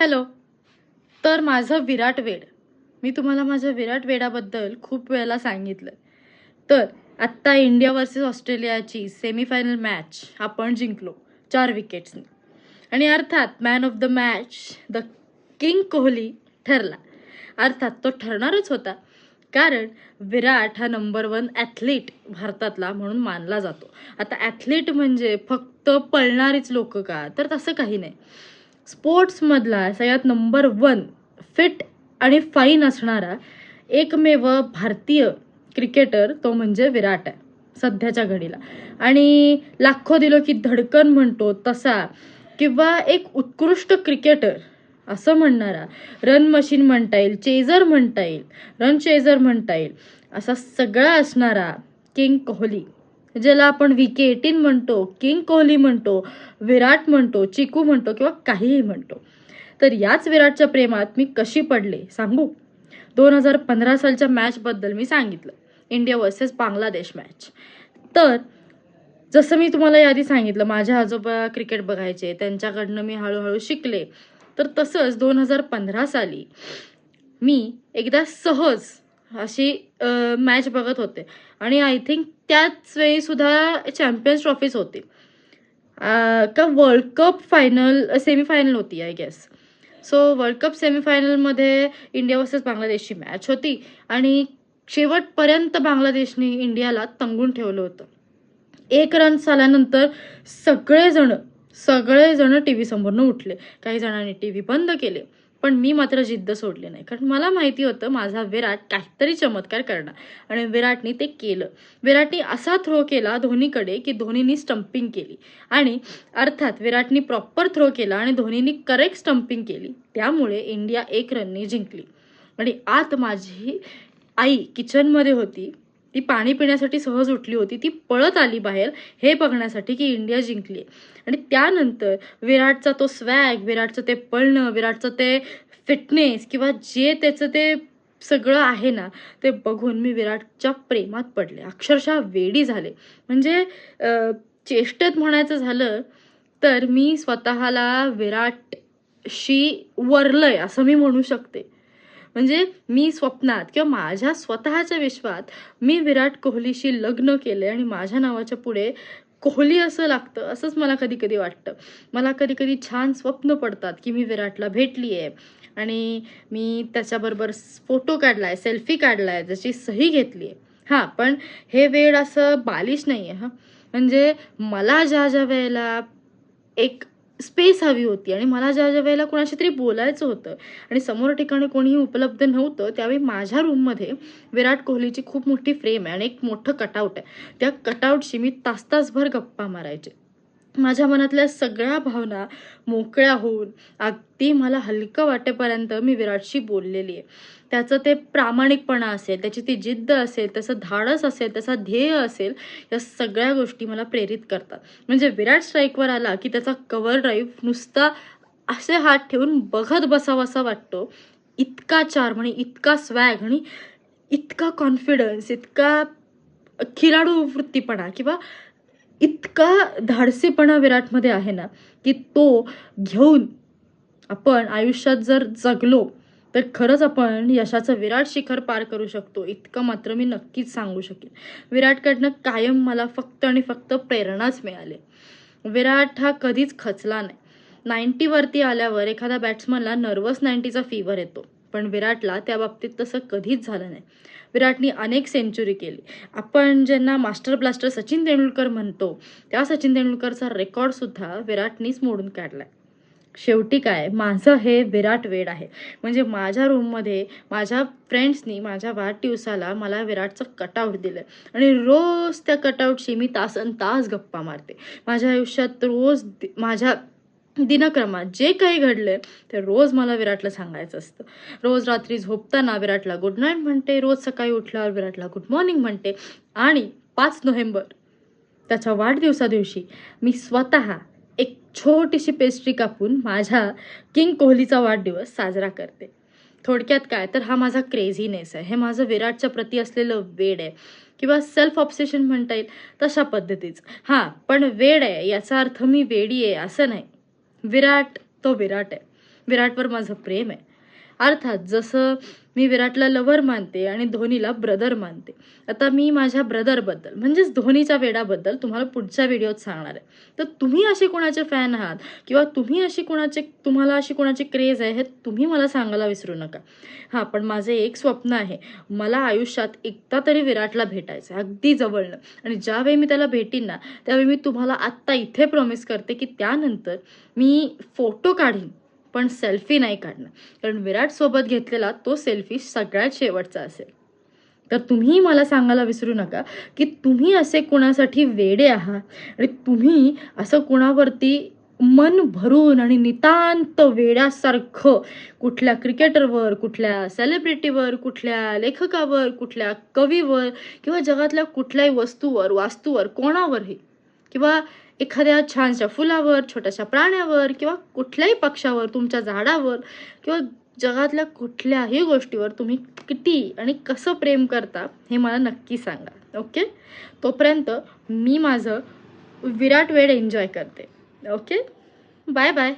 Hello. तर माझं विराट वेड. मी तुम्हाला माझ्या विराट वेडाबद्दल खूप वेळेला सांगितलं तर आत्ता इंडिया वर्सेस ऑस्ट्रेलियाची सेमीफायनल मॅच आपण जिंकलो चार विकेट्सनी आणि अर्थात man of the match the king Kohli ठरला. अर्थात तो ठरणारच होता. कारण विराट हा नंबर वन ॲथलीट भारतातला म्हणून मानला जातो. आता ॲथलीट म्हणजे फक्त पळणारीच लोक का? तर तसं काही नाही. स्पोर्ट्समधला सगळ्यात नंबर वन फिट आणि फाईन असणारा एकमेव भारतीय क्रिकेटर तो म्हणजे विराट आहे सध्याच्या घडीला. आणि लाखो दिलो की धडकन म्हणतो तसा किंवा एक उत्कृष्ट क्रिकेटर असं म्हणणारा रन मशीन म्हणता येईल चेझर म्हणता येईल रन चेझर म्हणता येईल असा सगळा असणारा किंग कोहली ज्याला आपण व्ही के एटीन म्हणतो किंग कोहली म्हणतो विराट म्हणतो चिकू म्हणतो किंवा काहीही म्हणतो. तर याच विराटच्या प्रेमात मी कशी पडले सांगू? दोन हजार पंधरा सालच्या मॅचबद्दल मी सांगितलं. इंडिया वर्सेस बांगलादेश मॅच तर जसं मी तुम्हाला यादी सांगितलं माझ्या आजोबा क्रिकेट बघायचे त्यांच्याकडनं मी हळूहळू शिकले. तर तसंच दोन हजार पंधरा साली मी एकदा सहज अशी मॅच बघत होते. आणि आय थिंक त्याच वेळी सुद्धा चॅम्पियन्स ट्रॉफीज होती. का वर्ल्ड कप फायनल सेमीफायनल होती I guess so world cup सेमीफायनलमध्ये India versus बांगलादेशची मॅच होती. आणि शेवटपर्यंत बांगलादेशने इंडियाला तंगून ठेवलं होतं. एक रन झाल्यानंतर सगळेजण सगळेजण टी व्ही समोरनं उठले. काही जणांनी टी व्ही बंद केले. पण मी मात्र जिद्द सोडली नाही. कारण मला माहिती होतं माझा विराट काहीतरी चमत्कार करणार. आणि विराटने ते केलं. विराटने असा थ्रो केला धोनीकडे की धोनीनी स्टंपिंग केली. आणि अर्थात विराटनी प्रॉपर थ्रो केला आणि धोनीनी करेक्ट स्टम्पिंग केली. त्यामुळे इंडिया एक रननी जिंकली. आणि आत माझी आई किचनमध्ये होती. ती पाणी पिण्यासाठी सहज उठली होती ती पळत आली बाहेर हे बघण्यासाठी की इंडिया जिंकली आणि त्यानंतर विराटचा तो स्वॅग विराटचं ते पळणं विराटचं ते फिटनेस किंवा जे त्याचं ते सगळं आहे ना ते बघून मी विराटच्या प्रेमात पडले. अक्षरशः वेडी झाले. म्हणजे चेष्टेत म्हणायचं झालं तर मी स्वतःला विराटशी वरलंय असं मी म्हणू शकते. म्हणजे मी स्वप्नात किंवा माझ्या स्वतःच्या विश्वात मी विराट कोहलीशी लग्न केले आणि माझ्या नावाच्या पुढे कोहली असं लागतं असंच मला कधी कधी वाटतं. मला कधी कधी छान स्वप्न पडतात की मी विराटला भेटली आहे आणि मी त्याच्याबरोबर फोटो काढला आहे सेल्फी काढला आहे त्याची सही घेतली आहे हां पण हे वेळ असं बालिश नाही आहे हां. म्हणजे मला ज्या ज्या वेळेला एक स्पेस हवी होती. आणि मला ज्या ज्या वेळेला कोणाशी तरी बोलायचं होतं आणि समोर ठिकाणी कोणीही उपलब्ध नव्हतं त्यावेळी माझ्या रूममध्ये विराट कोहलीची खूप मोठी फ्रेम आहे आणि एक मोठं कटआउट आहे. त्या कटआउटशी मी तास तासभर गप्पा मारायचे. माझ्या मनातल्या सगळ्या भावना मोकळ्या होऊन अगदी मला हलकं वाटेपर्यंत मी विराटशी बोललेली आहे. त्याचं ते प्रामाणिकपणा असेल त्याची ती जिद्द असेल त्याचं धाडस असेल त्याचा ध्येय असेल या सगळ्या गोष्टी मला प्रेरित करतात. म्हणजे विराट स्ट्राईकवर आला की त्याचा कवर ड्राईव्ह नुसता असे हात ठेवून बघत बसावा असा वाटतो. इतका चार म्हणजे इतका स्वॅग आणि इतका कॉन्फिडन्स इतका खिलाडू वृत्तीपणा किंवा इतका धाडसीपणा विराटमध्ये आहे ना की तो घेऊन आपण आयुष्यात जर जगलो तर खरंच आपण यशाचं विराट शिखर पार करू शकतो इतकं मात्र मी नक्कीच सांगू शकेन. विराटकडनं कायम मला फक्त आणि फक्त प्रेरणाच मिळाली. विराट हा कधीच खचला नाही. नाईन्टीवरती आल्यावर एखाद्या बॅट्समनला नर्वस नाईन्टीचा फीवर येतो. पण विराटला त्या बाबतीत तसं कधीच झालं नाही. विराटनी अनेक सेंचुरी केली. आपण ज्यांना मास्टर ब्लास्टर सचिन तेंडुलकर म्हणतो त्या सचिन तेंडुलकरचा रेकॉर्डसुद्धा विराटनीच मोडून काढला आहे शेवटी काय? माझं हे विराट वेड आहे. म्हणजे माझ्या रूममध्ये माझ्या फ्रेंड्सनी माझ्या वाढदिवसाला मला विराटचं कटआउट दिलं आणि रोज त्या कटआउटशी मी तासन तास गप्पा मारते. माझ्या आयुष्यात रोज दि- माझ्या दिनक्रमात जे काही घडलं ते रोज मला विराटला सांगायचं असतं. रोज रात्री झोपताना विराटला गुड नाईट म्हणते रोज सकाळी उठल्यावर विराटला गुड मॉर्निंग म्हणते. आणि पाच नोव्हेंबर त्याच्या वाढदिवसादिवशी मी स्वतः छोटीशी पेस्ट्री कापून माझ्या किंग कोहलीचा वाढदिवस साजरा करते. थोडक्यात काय? तर हा माझा क्रेझीनेस आहे. हे माझं विराटच्या प्रती असलेलं वेड आहे. किंवा सेल्फ ऑब्सेशन म्हणता येईल तशा पद्धतीचं. हां पण वेड आहे याचा अर्थ मी वेडी आहे असं नाही. विराट तो विराट आहे. विराटवर माझं प्रेम आहे. अर्थात जसं मी विराटला लव्हर मानते आणि धोनीला ब्रदर मानते. आता मी माझ्या ब्रदरबद्दल म्हणजेच धोनीच्या वेडाबद्दल तुम्हाला पुढच्या व्हिडिओत सांगणार आहे. तर तुम्ही असे कोणाचे फॅन आहात? किंवा तुम्ही अशी कोणाचे तुम्हाला अशी कोणाची क्रेज आहे हे तुम्ही मला सांगायला विसरू नका. हां पण माझे एक स्वप्न आहे मला आयुष्यात एकदा तरी विराटला भेटायचं आहे अगदी जवळनं आणि ज्यावेळी मी त्याला भेटीन ना त्यावेळी मी तुम्हाला आत्ता इथे प्रॉमिस करते की त्यानंतर मी फोटो काढीन. पण सेल्फी नाही काढणार. कारण विराटसोबत घेतलेला तो सेल्फी सगळ्यात शेवटचा असेल. तर तुम्ही मला सांगायला विसरू नका की तुम्ही असे कोणासाठी वेडे आहात आणि तुम्ही असं कोणावरती मन भरून आणि नितांत वेड्यासारखं कुठल्या क्रिकेटरवर कुठल्या सेलिब्रिटीवर कुठल्या लेखकावर कुठल्या कवीवर किंवा जगातल्या कुठल्याही वस्तूवर वास्तूवर कोणावरही किंवा एखाद्या छानशा फुलावर छोट्याशा प्राण्यावर किंवा कुठल्याही पक्षावर तुमच्या झाडावर किंवा जगातल्या कुठल्याही गोष्टीवर तुम्ही किती आणि कसं प्रेम करता हे मला नक्की सांगा. ओके? तोपर्यंत मी माझं विराट वेळ एन्जॉय करते. ओके? Bye bye.